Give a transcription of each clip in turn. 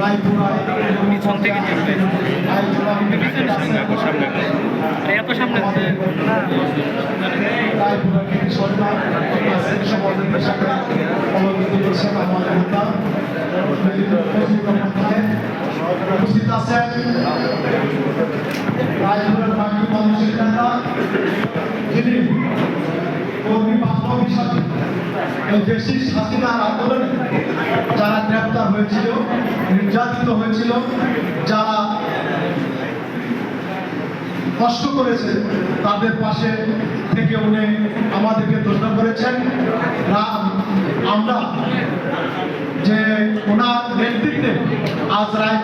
পিছন থেকে সামনে এত সামনে। উপস্থিত আছেন রায়পুরের বাকি মানুষের নেতা যিনি কর্মী বান্ধব হিসাবে এই দেশি আন্দোলনে যারা গ্রেপ্তার হয়েছিল, নির্যাতিত হয়েছিল, যারা কষ্ট করেছে, তাদের পাশে থেকে উনি আমাদেরকে প্রশ্ন করেছেন। আমরা যে ওনার নেতৃত্বে আজ রায়পুরা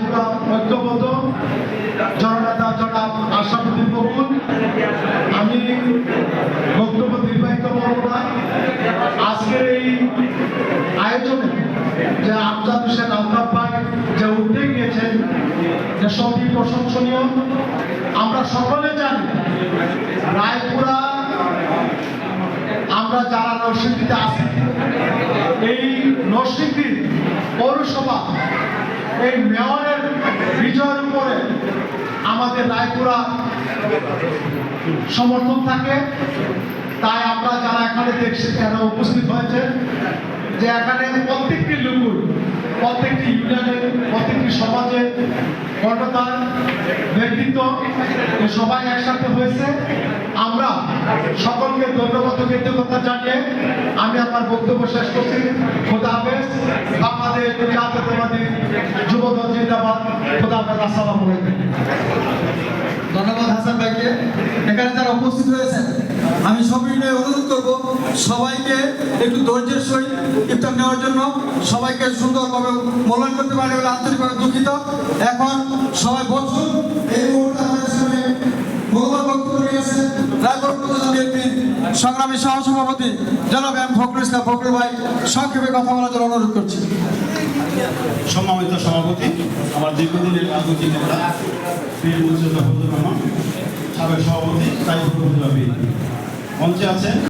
যে আমজাদ হোসেন আলতাফ ভাই যে উদ্যোগ নিয়েছেন, যে সবই প্রশংসনীয়, আমরা সকলে জানি রায়পুরা, আমরা যারা নরসিংদীতে আছি, এই নরসিংদী পৌরসভা, এই মেয়রের বিজয়ের উপরে আমাদের রায়পুরা সমর্থন থাকে। তাই আমরা যারা এখানে দেখছি যারা উপস্থিত হয়েছে যে এখানে প্রত্যেকটি লুকুর প্রত্যেকটি ইউনিয়নের, প্রত্যেকটি সমাজে কর্ণধার ব্যক্তিত্ব সবাই একসাথে হয়েছে। আমরা সকলকে ধন্যবাদ কৃতজ্ঞতা জানিয়ে আমি আমার বক্তব্য শেষ করছি। খোদা হাফেজ। বাংলাদেশ জাতীয়তাবাদী যুবদল জিন্দাবাদ। খোদা হাফেজ। আসসালামু ধন্যবাদ হাসান ভাইকে। এখানে যারা উপস্থিত হয়েছেন সবাইকে একটু ধৈর্যের সহিত ইফতার নেওয়ার জন্য সবাইকে সুন্দরভাবে মূল্যায়ন করতে পারে বলে আন্তরিকভাবে দুঃখিত। এখন সবাই বসুন। এই মুহূর্তে আমাদের সামনে ভগবান বক্তব্য বিএনপির সংগ্রামী সহসভাপতি জনাব এম ফখরুল ইসলাম। ফখরুল ভাই, সংক্ষেপে কথা বলার জন্য অনুরোধ করছি। সম্মানিত সভাপতি, আমার দীর্ঘদিনের রাজনৈতিক নেতা মুর্শিদ রহমতুর রহমান, সাবেক সভাপতি তাই মঞ্চে আছেন